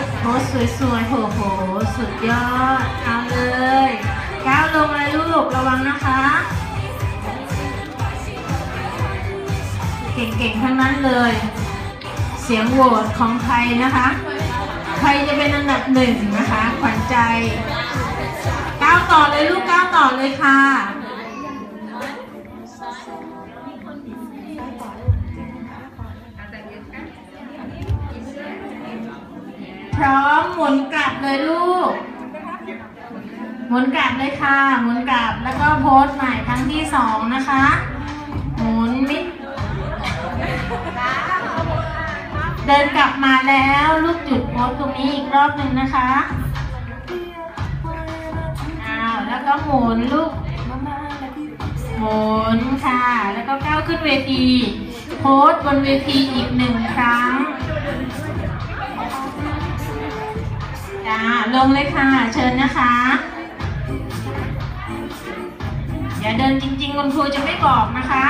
สโพสสวยๆโหโห สุดยอด เอาเลยก้าวลงเลยลูก ระวังนะคะ เก่งๆ ทั้งนั้นเลย เสียงโหวตของใครนะคะ ใครจะเป็นอันดับหนึ่งนะคะ ขวัญใจ ก้าวต่อเลยลูก ก้าวต่อเลยค่ะ ร้อมหมุนกลับเลยลูก หมุนกลับเลยค่ะ หมุนกลับแล้วก็โพสต์ใหม่ครั้งที่สองนะคะ หมุนมิดเดินกลับมาแล้วลูกจุดโพสต์ตรงนี้อีกรอบหนึ่งนะคะอ้าวแล้วก็หมุนลูกหมุนค่ะ แล้วก็ก้าวขึ้นเวที โพสต์บนเวทีอีกหนึ่งครั้ง จ้าลงเลยค่ะ เชิญนะคะอย่าเดินจริง ๆ คุณครูจะไม่บอกนะคะ